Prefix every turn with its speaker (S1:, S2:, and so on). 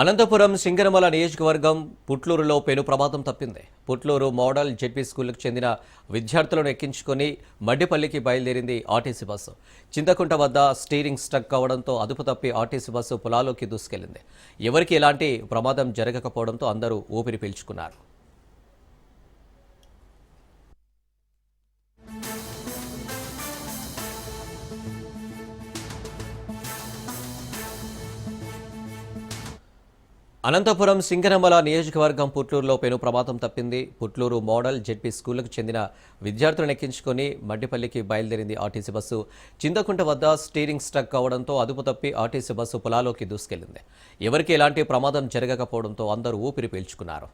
S1: అనంతపురం సింగనమల నియోజకవర్గం పుట్లూరులో పెను ప్రమాదం తప్పింది. పుట్లూరు మోడల్ జెడ్పీ స్కూల్కు చెందిన విద్యార్థులను ఎక్కించుకొని మడ్డిపల్లికి బయలుదేరింది ఆర్టీసీ బస్సు. చింతకుంట వద్ద స్టీరింగ్ స్టక్ కావడంతో అదుపు తప్పి ఆర్టీసీ బస్సు పొలాల్లోకి దూసుకెళ్ళింది. ఎవరికి ఎలాంటి ప్రమాదం జరగకపోవడంతో అందరూ ఊపిరి పీల్చుకున్నారు. అనంతపురం సింగనమల నియోజకవర్గం పుట్లూరులో పెను ప్రమాదం తప్పింది. పుట్లూరు మోడల్ జెడ్పీ స్కూల్కు చెందిన విద్యార్థులను ఎక్కించుకొని మడ్డిపల్లికి బయలుదేరింది ఆర్టీసీ బస్సు. చింతకుంట వద్ద స్టీరింగ్ స్టక్ కావడంతో అదుపు తప్పి ఆర్టీసీ బస్సు పొలాలోకి దూసుకెళ్ళింది. ఎవరికి ఎలాంటి ప్రమాదం జరగకపోవడంతో అందరూ ఊపిరి పీల్చుకున్నారు.